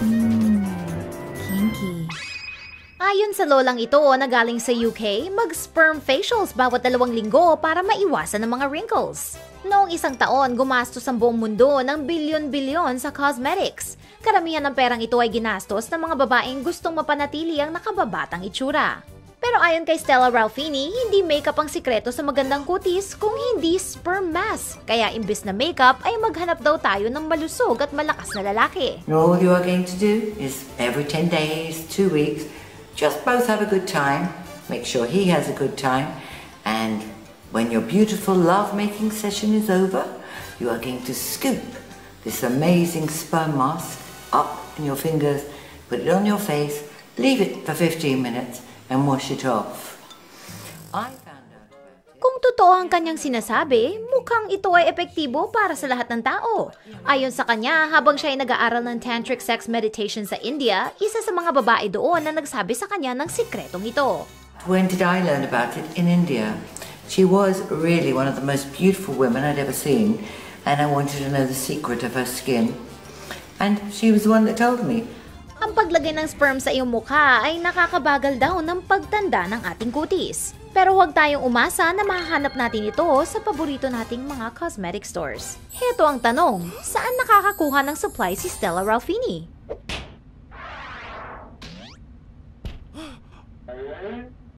Mmm, kinky. Ayon sa lolang ito na galing sa UK, mag-sperm facials bawat dalawang linggo para maiwasan ng mga wrinkles. Noong isang taon, gumastos ang buong mundo ng bilyon-bilyon sa cosmetics. Karamihan ng perang ito ay ginastos ng mga babaeng gustong mapanatili ang nakababatang itsura. Pero ayon kay Stella Ralphini, hindi makeup ang sikreto sa magandang kutis kung hindi sperm mask. Kaya imbis na makeup ay maghanap daw tayo ng malusog at malakas na lalaki. All you are going to do is every 10 days, two weeks, just both have a good time. Make sure he has a good time. And when your beautiful love-making session is over, you are going to scoop this amazing sperm mask up in your fingers, put it on your face, leave it for 15 minutes, and wash it off. I found out about it. Kung totoo ang kanyang sinasabi, mukhang ito ay epektibo para sa lahat ng tao. Ayon sa kanya, habang siya ay nag-aaral ng Tantric Sex Meditation sa India, isa sa mga babae doon na nagsabi sa kanya ng sikretong ito. When did I learn about it? In India. She was really one of the most beautiful women I'd ever seen, and I wanted to know the secret of her skin. And she was the one that told me. Ang paglagay ng sperm sa iyong mukha ay nakakabagal daw ng pagtanda ng ating kutis. Pero huwag tayong umasa na mahanap natin ito sa paborito nating mga cosmetic stores. Heto ang tanong, saan nakakakuha ng supply si Stella Ralphini?